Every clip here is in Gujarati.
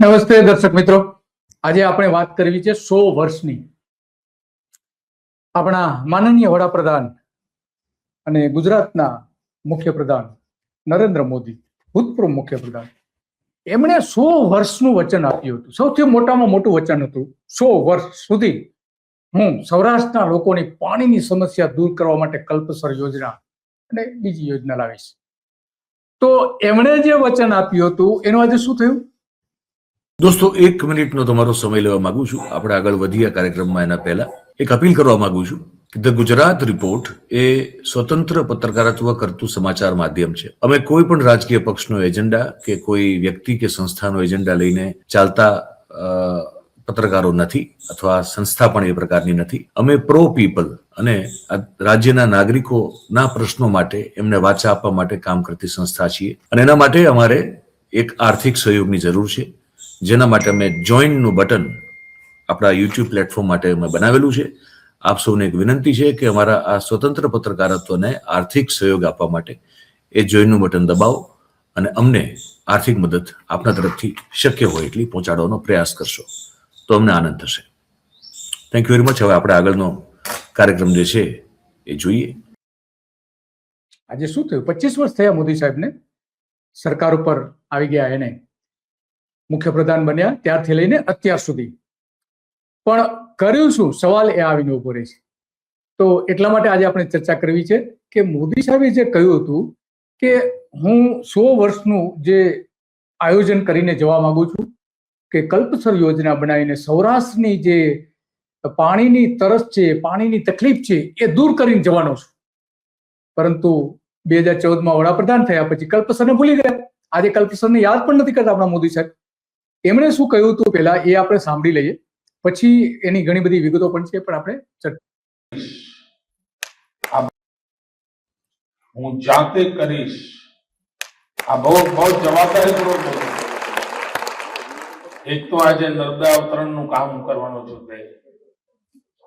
નમસ્તે દર્શક મિત્રો. આજે આપણે વાત કરવી છે સો વર્ષની. આપણા માનનીય વડાપ્રધાન અને ગુજરાતના મુખ્યપ્રધાન નરેન્દ્ર મોદી, ભૂતપૂર્વ મુખ્યપ્રધાન. એમણે સો વર્ષનું વચન આપ્યું હતું. સૌથી મોટામાં મોટું વચન હતું, સો વર્ષ સુધી હું સૌરાષ્ટ્રના લોકોની પાણીની સમસ્યા દૂર કરવા માટે કલ્પસર યોજના અને બીજી યોજના લાવીશ. તો એમણે જે વચન આપ્યું હતું, એનું આજે શું થયું? દોસ્તો, એક મિનિટનો તમારો સમય લેવા માંગુ છું. આપણે આગળ વધીએ કાર્યક્રમમાં એના પહેલા. એક અપીલ કરવા માંગુ છું કે ધ ગુજરાત રિપોર્ટ એ સ્વતંત્ર પત્રકારત્વ કરતું સમાચાર માધ્યમ છે. અમે કોઈ પણ રાજકીય પક્ષનો એજન્ડા કે કોઈ વ્યક્તિ કે સંસ્થાનો એજન્ડા લઈને ચાલતા પત્રકારો નથી અથવા સંસ્થા પણ એ પ્રકારની નથી. અમે પ્રો પીપલ અને રાજ્યના નાગરિકોના પ્રશ્નો માટે, એમને વાચા આપવા માટે કામ કરતી સંસ્થા છીએ. અને એના માટે અમારે એક આર્થિક સહયોગની જરૂર છે. જેના માટે અમે જોઈનનું બટન આપણા યુટ્યુબ પ્લેટફોર્મ માટે અમે બનાવેલું છે. આપ સૌને એક વિનંતી છે કે અમારા આ સ્વતંત્ર પત્રકારત્વને આર્થિક સહયોગ આપવા માટે એ જોઈનનું બટન દબાવો અને અમને આર્થિક મદદ આપના તરફથી શક્ય હોય એટલી પહોંચાડવાનો પ્રયાસ કરશો. તો અમને આનંદ થશે. થેન્ક યુ વેરી મચ હવે આપણે આગળનો કાર્યક્રમ જે છે એ જોઈએ. આજે શું થયું? પચીસ વર્ષ થયા મોદી સાહેબને સરકાર ઉપર આવી ગયા એને. મુખ્યપ્રધાન બન્યા ત્યારથી લઈને અત્યાર સુધી. પણ કર્યું શું? સવાલ એ આવીને ઊભો રહે છે. તો એટલા માટે આજે આપણે ચર્ચા કરવી છે કે મોદી સાહેબે જે કહ્યું હતું કે હું સો વર્ષનું જે આયોજન કરીને જવા માંગુ છું કે કલ્પસર યોજના બનાવીને સૌરાષ્ટ્રની જે પાણીની તરસ છે, પાણીની તકલીફ છે, એ દૂર કરીને જવાનો છું. પરંતુ બે હજાર ચૌદમાં વડાપ્રધાન થયા પછી કલ્પસરને ભૂલી ગયા. આજે કલ્પસરને યાદ પણ નથી કરતા આપણા મોદી સાહેબ. એમણે શું કહ્યું હતું પહેલા એ આપણે સાંભળી લઈએ. પછી એની ઘણી બધી વિગતો પણ છે, પણ આપણે હું જાતે કરીશ. આ બહુ બહુ જવાબદારી પૂર્વક એક તો આજે નર્મદા અવતરણનું કામ હું કરવાનો છું તે.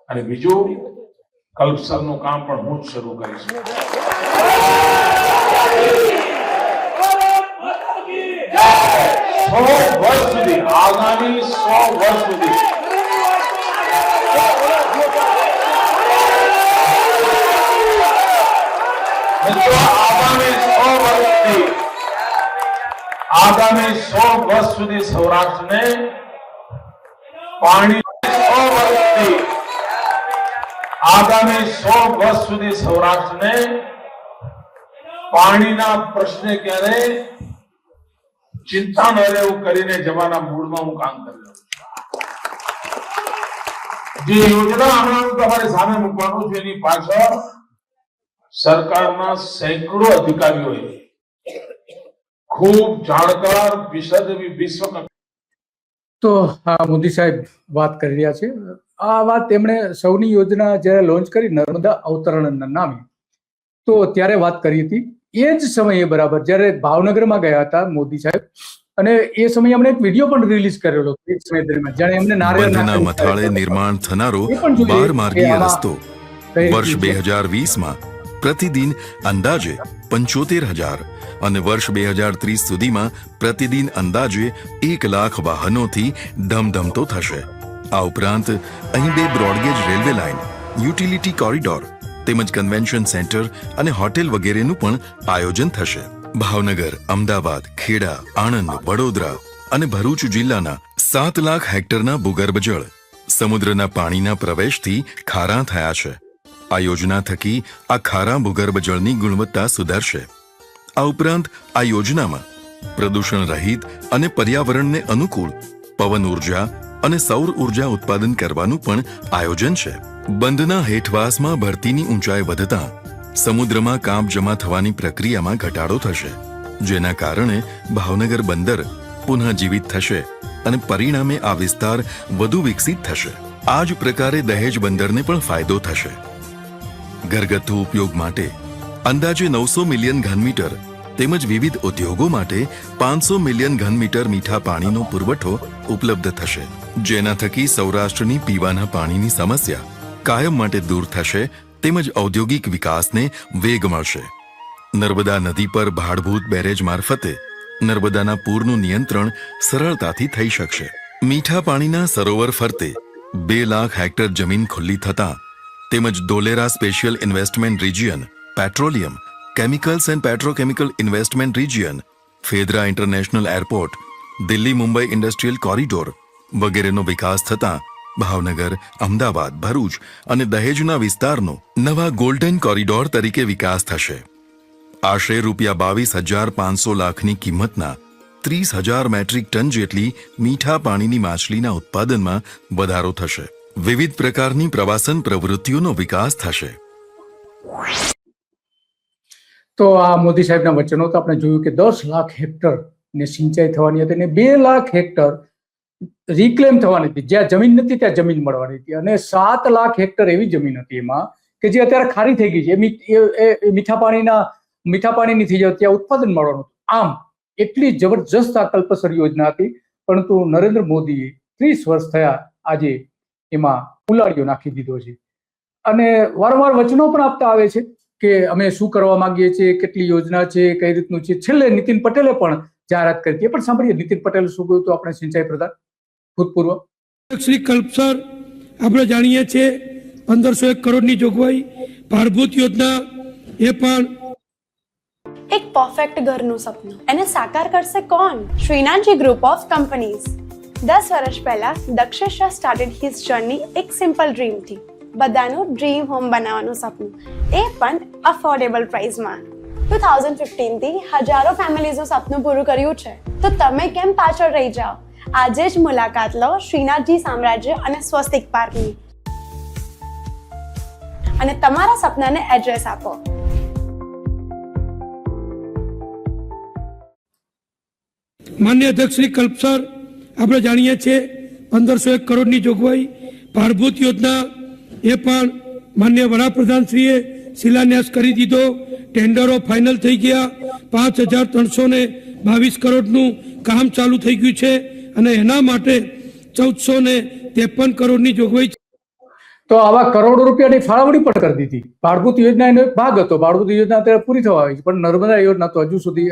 અને બીજું કલ્પસરનું કામ પણ હું જ શરૂ કરીશ. સો વર્ષ સુધી આગામી સો વર્ષ સુધી. આગામી સો વર્ષ સુધી સૌરાષ્ટ્રને પાણી સો વર્ષથી આગામી સો વર્ષ સુધી સૌરાષ્ટ્રને પાણીના પ્રશ્ને ક્યારે ચિંતા ન રહે કરીને જવાના મૂળમાં હું કામ કરી રહ્યો જે યોજના હમણાં તમારી સામે મૂકવાનું છે, એની પાછળ સરકારના સેંકડો અધિકારીઓએ ખૂબ જાણકાર, વિશદ વિશ્વ તો મોદી સાહેબ વાત કરી રહ્યા છે. આ વાત તેમણે સૌની યોજના જ્યારે લોન્ચ કરી નર્મદા અવતરણ નામે, તો ત્યારે વાત કરી હતી. એ જ સમયે બરાબર જ્યારે ભાવનગરમાં ગયા હતા મોદી સાહેબ અને એ સમયે એમણે એક વીડિયો પણ રિલીઝ કરેલો એ સમય દરમિયાન જાણે એમને નારિયેળ મથાળે નિર્માણ થનારો બાર માર્ગીય રસ્તો. વર્ષ બે હજાર વીસમાં પ્રતિદિન અંદાજે પંચોતેર હજાર અને વર્ષ બે હજાર ત્રીસ સુધીમાં પ્રતિદિન અંદાજે એક લાખ વાહનોથી ધમધમતો થશે. આ ઉપરાંત અહીં બે broad gauge railway line utility corridor તેમજ કન્વેન્શન સેન્ટર અને હોટેલ વગેરેનું પણ આયોજન થશે. ભાવનગર, અમદાવાદ, ખેડા, આણંદ, વડોદરા અને ભરૂચ જિલ્લાના સાત લાખ હેક્ટરના ભૂગર્ભ જળ સમુદ્રના પાણીના પ્રવેશથી ખારા થયા છે. આ યોજના થકી આ ખારા ભૂગર્ભ જળની ગુણવત્તા સુધારશે. આ ઉપરાંત આ યોજનામાં પ્રદૂષણ રહિત અને પર્યાવરણને અનુકૂળ પવન ઊર્જા અને સૌર ઊર્જા ઉત્પાદન કરવાનું પણ આયોજન છે. બંધના હેઠવાસમાં ભરતીની ઊંચાઈ વધતા સમુદ્રમાં કાંપ જમા થવાની પ્રક્રિયામાં ઘટાડો થશે, જેના કારણે ભાવનગર બંદર પુનઃજીવિત થશે અને પરિણામે આ વિસ્તાર વધુ વિકસિત થશે. આ જ પ્રકારે દહેજ બંદરને પણ ફાયદો થશે. ઘરગથ્થુ ઉપયોગ માટે અંદાજે નવસો મિલિયન ઘનમીટર તેમજ વિવિધ ઉદ્યોગો માટે પાંચસો મિલિયન ઘનમીટર મીઠા પાણીનો પુરવઠો ઉપલબ્ધ થશે, જેના થકી સૌરાષ્ટ્રની પીવાના પાણીની સમસ્યા કાયમ માટે દૂર થશે તેમજ ઔદ્યોગિક વિકાસને વેગ મળશે. નર્મદા નદી પર ભાડભૂત બેરેજ મારફતે નર્મદાના પૂરનું નિયંત્રણ સરળતાથી થઈ શકશે. મીઠા પાણીના સરોવર ફરતે બે લાખ હેક્ટર જમીન ખુલ્લી થતાં તેમજ Dholera special investment region, petroleum, chemicals and petrochemical investment region Fedra international airport, Delhi Mumbai industrial corridor વગેરેનો વિકાસ થતાં ભાવનગર, અમદાવાદ, ભરૂચ અને દહેજના વિસ્તારનો નવા ગોલ્ડન કોરિડોર તરીકે વિકાસ થશે. આશરે રૂપિયા બાવીસ હજાર પાંચસો લાખની કિંમતના ત્રીસ હજાર મેટ્રિક ટન જેટલી મીઠા પાણીની માછલીના ઉત્પાદનમાં વધારો થશે. વિવિધ પ્રકારની પ્રવાસન પ્રવૃત્તિઓનો વિકાસ થશે. તો આ મોદી સાહેબના વચનો તો આપણે જોયું કે દસ લાખ હેક્ટર ને સિંચાઈ થવાની હતી અને બે લાખ હેક્ટર રિક્લેમ થવાની હતી. જ્યાં જમીન નથી ત્યાં જમીન મળવાની હતી. અને સાત લાખ હેક્ટર એવી જમીન હતી એમાં કે જે અત્યારે ખારી થઈ ગઈ છે. એ મીઠા પાણીના, મીઠા પાણીની થઈ જાય ત્યાં ઉત્પાદન મળવાનું હતું. આમ, એટલી જબરજસ્ત આ કલ્પસર યોજના હતી. પરંતુ નરેન્દ્ર મોદીએ ત્રીસ વર્ષ થયા આજે એમાં ઉલાળીઓ નાખી દીધો છે. અને વારંવાર વચનો પણ આપતા આવે છે કે અમે શું કરવા માંગીએ છીએ, કેટલી યોજના છે, કઈ રીતનું છે. છેલ્લે નીતિન પટેલે પણ જાહેરાત કરી હતી. પણ સાંભળીએ. નીતિન પટેલ શું કહ્યું હતું? આપણે સિંચાઈ પ્રધાન. ભૂતપૂર્વ. શ્રી કલ્પસર આપણે જાણીએ છીએ પંદરસો એક કરોડની જોગવાઈ ભારભૂત યોજના એ પણ એક પરફેક્ટ ઘરનું સપનું. એને સાકાર કરશે કોણ? શ્રીનાથજી ગ્રુપ ઓફ કંપનીઝ દસ વર્ષ પહેલા Dakshesh Shah started his journey એક સિમ્પલ ડ્રીમથી બધાનું ડ્રીમ હોમ બનાવવાનું સપનું. એ પણ અફોર્ડેબલ પ્રાઇસમાં ટુ થાઉઝન્ડ ફિફ્ટીનથી હજારો ફેમિલીઝનું સપનું પૂરું કર્યું છે. તો તમે કેમ પાછળ રહી જાઓ? આજે જ મુલાકાત લો શ્રીનાથજી સામ્રાજ્ય અને સ્વસ્તિક પાર્કની. અને તમારા સપનાને એડ્રેસ આપો. માન્ય અધ્યક્ષ શ્રી કલ્પસર આપણે જાણીએ છીએ પંદરસો એક કરોડની જોગવાઈ. ભારભૂત યોજના એ પણ માન્ય વડાપ્રધાનશ્રીએ શિલાન્યાસ કરી દીધો. ટેન્ડરો ફાઇનલ થઈ ગયા. પાંચ હજાર ત્રણસો બાવીસ કરોડનું કામ ચાલુ થઈ ગયું છે. અને એના માટે ચૌદસો ને ત્રેપન કરોડની જોગવાઈ તો આવા કરોડો રૂપિયાની ફાળવણી પણ કરી દીધી. ભાડભૂત યોજના એનો ભાગ હતો. ભાડભૂત યોજના અત્યારે પૂરી થવા આવી છે. પણ નર્મદા યોજના તો હજુ સુધી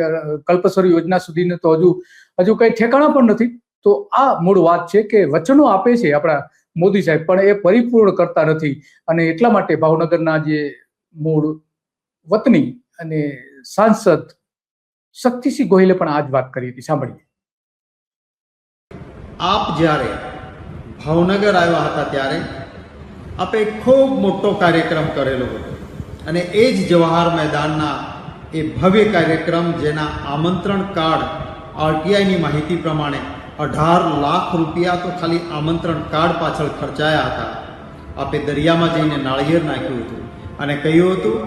કલ્પસર યોજના સુધીને તો હજુ હજુ કઈ ઠેકાણા પણ નથી. તો આ મૂળ વાત છે કે વચનો આપે છે આપણા મોદી સાહેબ, પણ એ પરિપૂર્ણ કરતા નથી. અને એટલા માટે ભાવનગરના જે મૂળ વતની અને સાંસદ શક્તિસિંહ ગોહિલે પણ આ જ વાત કરી હતી. સાંભળીએ. આપ જ્યારે ભાવનગર આવ્યા હતા ત્યારે આપે ખૂબ મોટો કાર્યક્રમ કરેલો હતો. અને એ જ જવાહર મેદાનના એ ભવ્ય કાર્યક્રમ જેના આમંત્રણ કાર્ડ આરટીઆઈની માહિતી પ્રમાણે અઢાર લાખ રૂપિયા તો ખાલી આમંત્રણ કાર્ડ પાછળ ખર્ચાયા હતા. આપે દરિયામાં જઈને નાળિયેર નાખ્યું હતું અને કહ્યું હતું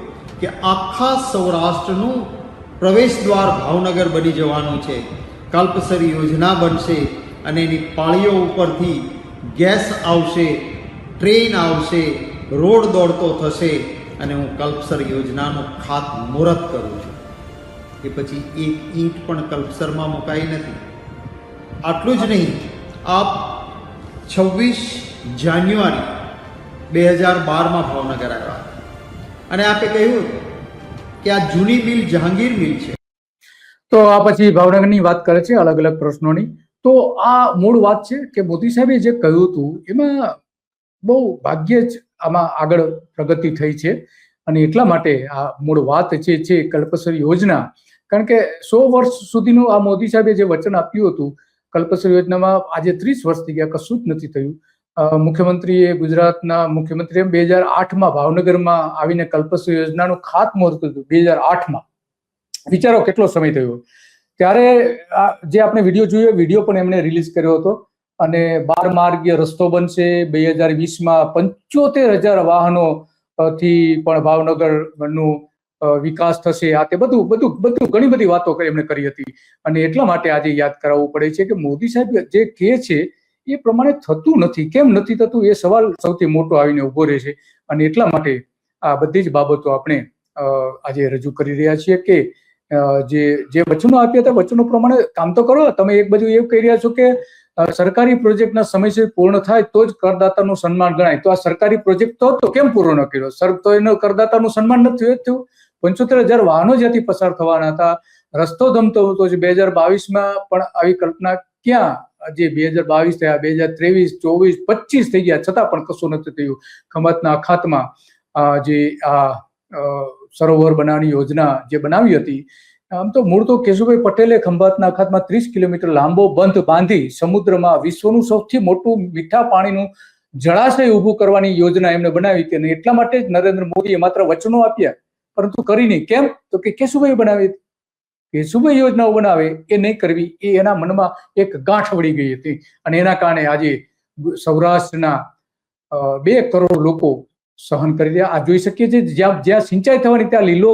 કે આખા સૌરાષ્ટ્રનું પ્રવેશ દ્વાર ભાવનગર બની જવાનું છે. કલ્પસરી યોજના બનશે. અને એની પાળીઓ ઉપરથી ગેસ આવશે, ટ્રેન આવશે, રોડ દોડતો થશે અને હું કલ્પસર યોજનાનું ખાતમુહૂર્ત કરું છું. એ પછી એક ઈંટ પણ કલ્પસરમાં મુકાઈ નથી. આટલું જ નહીં, આપ છવ્વીસ જાન્યુઆરી બે હજાર બારમાં ભાવનગર આવ્યા. અને આપે કહ્યું કે આ જૂની મિલ જહાંગીર મિલ છે. તો આ પછી ભાવનગરની વાત કરે છે અલગ અલગ પ્રશ્નોની. તો આ મૂળ વાત છે કે મોદી સાહેબે જે કહ્યું હતું, એમાં બહુ ભાગ્યે જ આમાં આગળ પ્રગતિ થઈ છે. અને એટલા માટે આ મૂળ વાત જે છે કલ્પસર યોજના, કારણ કે સો વર્ષ સુધીનું આ મોદી સાહેબે જે વચન આપ્યું હતું, કલ્પસર યોજનામાં આજે ત્રીસ વર્ષ થઈ ગયા, કશું જ નથી થયું. મુખ્યમંત્રીએ ગુજરાતના મુખ્યમંત્રીએ બે હજાર આઠમાં ભાવનગરમાં આવીને કલ્પસર યોજનાનું ખાતમુહૂર્ત કર્યું બે હજાર આઠમાં. વિચારો કેટલો સમય થયો? ત્યારે જે આપણે વીડિયો જોયો વીડિયો પણ એમણે રિલીઝ કર્યો હતો. અને બાર માર્ગીય રસ્તો બનશે. બે હજાર વીસમાં પંચોતેર હજાર વાહનો થી પણ ભાવનગરનું વિકાસ થશે. આ તે બધું બધું બધું ઘણી બધી વાતો એમણે કરી હતી. અને એટલા માટે આજે યાદ કરાવવું પડે છે કે મોદી સાહેબ જે કહે છે, એ પ્રમાણે થતું નથી. કેમ નથી થતું? એ સવાલ સૌથી મોટો આવીને ઊભો રહે છે. અને એટલા માટે આ બધી જ બાબતો આપણે આજે રજૂ કરી રહ્યા છીએ કે જે જે વચનો આપ્યા હતા વચનો પ્રમાણે કામ તો કરો. તમે એક બાજુ એવું કહી રહ્યા છો કે સરકારી પ્રોજેક્ટના સમયસર પૂર્ણ થાય તો જ કરદાતાનું સન્માન ગણાય. તો આ સરકારી પ્રોજેક્ટ તો હતો, કેમ પૂરો ન કર્યો? સર તો એનો કરદાતાનું સન્માન નથી થયું પંચોતેર હજાર વાહનો જ્યાંથી પસાર થવાના હતા. રસ્તો ધમતો હતો જે. બે હજાર બાવીસમાં પણ આવી કલ્પના ક્યાં? જે બે હજાર બાવીસ થયા બે હજાર ત્રેવીસ ચોવીસ પચીસ થઈ ગયા. છતાં પણ કશું નથી થયું. ખમતના અખાતમાં જે આ સરોવર બનાવવાની યોજના જે બનાવી હતી, આમ તો મૂળ તો કેશુભાઈ પટેલે ખંભાતના અખાતમાં ત્રીસ કિલોમીટર લાંબો બંધ બાંધી સમુદ્રમાં વિશ્વનું સૌથી મોટું મીઠા પાણીનું જળાશય ઊભું કરવાની યોજના એમને બનાવી હતી અને એટલા માટે જ નરેન્દ્ર મોદીએ માત્ર વચનો આપ્યા. પરંતુ કરી નહીં. કેમ? તો કે કેશુભાઈ બનાવી હતી. કેશુભાઈ યોજનાઓ બનાવે, એ નહીં કરવી, એ એના મનમાં એક ગાંઠ વળી ગઈ હતી. અને એના કારણે આજે સૌરાષ્ટ્રના બે કરોડ લોકો સહન કરી રહ્યા. આ જોઈ શકીએ છીએ, જ્યાં જ્યાં સિંચાઈ થવાની, ત્યાં લીલો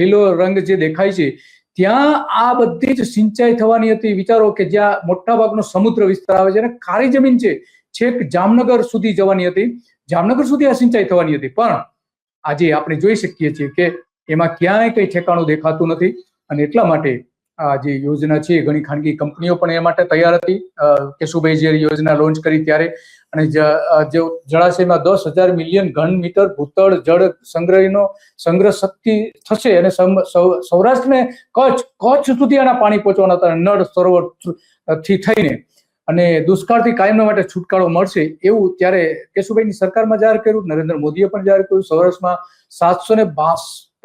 લીલો રંગ જે દેખાય છે, ત્યાં આ બધી જ સિંચાઈ થવાની હતી. વિચારો કે જ્યાં મોટા ભાગનો સમુદ્ર વિસ્તાર આવે છે અને કાળી જમીન છે. છેક જામનગર સુધી જવાની હતી. જામનગર સુધી આ સિંચાઈ થવાની હતી. પણ આજે આપણે જોઈ શકીએ છીએ કે એમાં ક્યાંય કઈ ઠેકાણું દેખાતું નથી અને એટલા માટે આ જે યોજના છે, ઘણી ખાનગી કંપનીઓ પણ એ માટે તૈયાર હતી. કેશુભાઈ જે યોજના લોન્ચ કરી ત્યારે અને જે જળાશયમાં દસ હજાર મિલિયન ઘન મીટર ભૂતળ જળ સંગ્રહનો સંગ્રહ શક્તિ થશે અને સૌરાષ્ટ્રને કચ્છ કચ્છ સુધી આના પાણી પહોંચવાના હતા, નળ સરોવરથી થઈને. અને દુષ્કાળથી કાયમ માટે છુટકારો મળશે એવું ત્યારે કેશુભાઈની સરકારમાં જાહેર કર્યું, નરેન્દ્ર મોદીએ પણ જાહેર કર્યું, સૌરાષ્ટ્રમાં સાતસો ને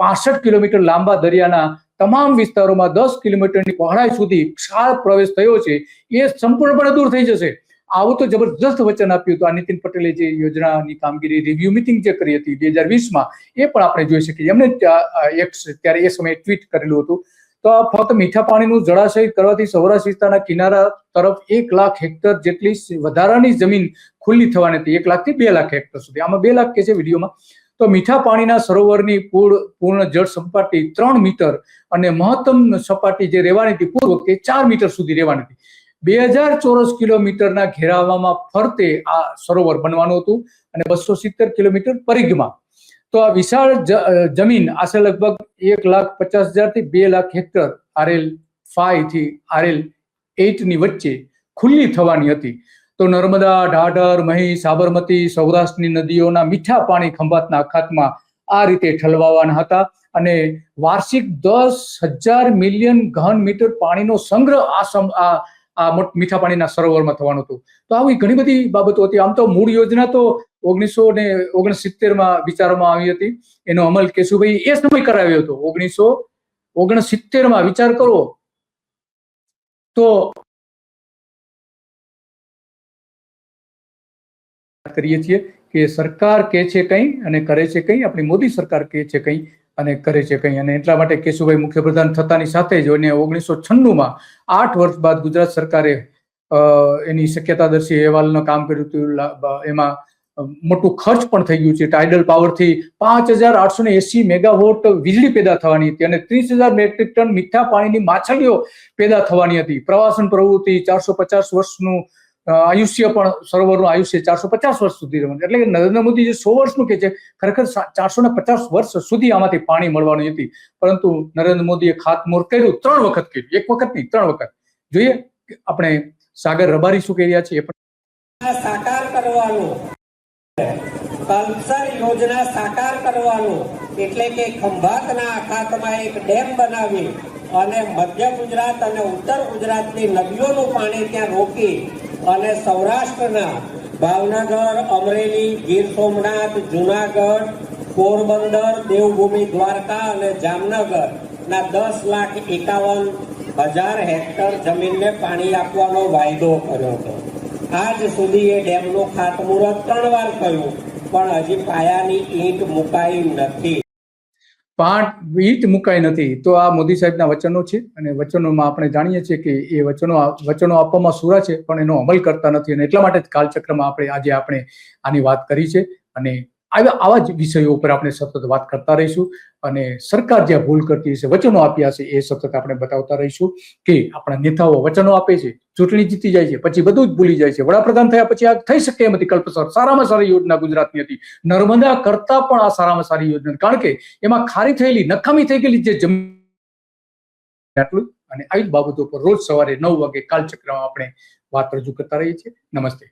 પાસઠ કિલોમીટર લાંબા દરિયાના તમામ વિસ્તારોમાં દસ કિલોમીટરની પહોળાઈ સુધી ક્ષાર પ્રવેશ થયો છે, એ સંપૂર્ણપણે દૂર થઈ જશે. આવું તો જબરજસ્ત વચન આપ્યું હતું આ નીતિન પટેલે જે યોજનાની કામગીરી રિવ્યુ મિટિંગ જે કરી હતી બે હજાર વીસમાં એ પણ આપણે જોઈ શકીએ. એમને અ, ત્યારે એ સમયે ટ્વીટ કરેલું હતું. તો આ ફક્ત મીઠા પાણીનું જળાશય કરવાથી સૌરાષ્ટ્ર વિસ્તારના કિનારા તરફ એક લાખ હેક્ટર જેટલી વધારાની જમીન ખુલ્લી થવાની હતી. એક લાખથી બે લાખ હેક્ટર સુધી. આમાં બે લાખ કે છે વિડીયોમાં. તો મીઠા પાણીના સરોવરની પૂર્ણ પૂર્ણ જળ સપાટી ત્રણ મીટર અને મહત્તમ સપાટી જે રહેવાની હતી પૂર્વ વખતે ચાર મીટર સુધી રહેવાની હતી. બે હજાર ચોરસ કિલોમીટરના ઘેરાવામાં ફરતે આ સરોવર બનવાનું હતું અને બસો સિત્તેર કિલોમીટર પરિઘમાં. તો આ વિશાળ જમીન આશરે લગભગ એક લાખ પચાસ હજારથી બે લાખ હેક્ટર આરએલ ફાઈવથી આરએલ એટની વચ્ચે ખુલ્લી થવાની હતી. તો નર્મદા, ઢાઢર, મહી, સાબરમતી, સૌરાષ્ટ્રની નદીઓના મીઠા પાણી ખંભાતના અખાતમાં આ રીતે ઠલવાવાના હતા અને વાર્ષિક દસ હજાર મિલિયન ઘન મીટર પાણીનો સંગ્રહ આ આ આ મીઠા પાણીના સરોવરમાં થવાનું હતું. તો આવી ઘણી બધી બાબતો હતી. આમ તો મૂળ યોજના તો ઓગણીસો ને ઓગણસિત્તેરમાં વિચારવામાં આવી હતી. એનો અમલ કેશુભાઈ એ સમય કરાવ્યો હતો. ઓગણીસો ઓગણસિત્તેરમાં વિચાર કરો તો કરીએ છીએ કે સરકાર કે છે કંઈ અને કરે છે કંઈ. આપણી મોદી સરકાર કે છે કંઈ. અને કરે છે કંઈ. અને એટલા માટે કેશુભાઈ મુખ્યપ્રધાન થતાની સાથે જ અને ઓગણીસો છન્નુંમાં આઠ વર્ષ બાદ ગુજરાત સરકારે એની શક્યતાદર્શી અહેવાલનું કામ કર્યું હતું. એમાં મોટું ખર્ચ પણ થઈ ગયું છે. ટાઇડલ પાવરથી પાંચ હજાર આઠસો ને એસી મેગાવોટ વીજળી પેદા થવાની હતી અને ત્રીસ હજાર મેટ્રિક ટન મીઠા પાણીની માછલીઓ પેદા થવાની હતી. પ્રવાસન પ્રવૃત્તિ ચારસો પચાસ વર્ષનું આયુષ્ય પણ સરોવરનું આયુષ્ય ચારસો પચાસ વર્ષ સુધી રહેવાનું એટલે કે નરેન્દ્ર મોદી જે સો વર્ષનું કે છે, ખરેખર ચારસો ને પચાસ વર્ષ સુધી આમાંથી પાણી મળવાની હતી. પરંતુ નરેન્દ્ર મોદીએ ખાતમુહૂર્ત કર્યું, ત્રણ વખત કર્યું. એક વખત નહીં, ત્રણ વખત. જોઈએ, આપણે સાગર રબારી શું કહી રહ્યા છીએ પણ. સાકાર કરવાનું. કલ્પસર યોજના સાકાર કરવાનું. એટલે કે ખંભાતના અખાતમાં એક ડેમ બનાવી અને મધ્ય ગુજરાત અને ઉત્તર ગુજરાતની નદીઓનું પાણી ત્યાં રોકી અને સૌરાષ્ટ્રના ભાવનગર, અમરેલી, ગીર સોમનાથ, જુનાગઢ, પોરબંદર, દેવભૂમિ, દ્વારકા અને જામનગર ના દસ લાખ એકાવન હજાર હેક્ટર જમીનને પાણી આપવાનો વાયદો કર્યો હતો. આજ સુધી એ ડેમનું ખાતમુહૂર્ત ત્રણ વાર થયું, પણ હજી પાયાની ઈંટ મુકાઈ નથી. પાંચ ઈટ મુકાઈ નથી. તો આ મોદી સાહેબના વચનો છે અને વચનોમાં આપણે જાણીએ છીએ કે એ વચનો વચનો આપવામાં સુરા છે, પણ એનો અમલ કરતા નથી અને એટલા માટે જ કાલચક્રમાં આપણે આજે આપણે આની વાત કરી છે અને આવા આવા જ વિષયો ઉપર આપણે સતત વાત કરતા રહીશું અને સરકાર જ્યાં ભૂલ કરતી હશે, વચનો આપ્યા છે એ સતત આપણે બતાવતા રહીશું કે આપણા નેતાઓ વચનો આપે છે, ચૂંટણી જીતી જાય છે, પછી બધું જ ભૂલી જાય છે, વડાપ્રધાન થયા પછી આ થઈ શકે એમ હતી કલ્પસર, સારામાં સારી યોજના ગુજરાતની હતી. નર્મદા કરતા પણ આ સારામાં સારી યોજના, કારણ કે એમાં ખારી થયેલી નકામી થઈ ગયેલી જે જમીન આટલું, અને આવી બાબતો પર રોજ સવારે નવ વાગે કાલચક્રમાં આપણે વાત રજૂ કરતા રહીએ છીએ. નમસ્તે.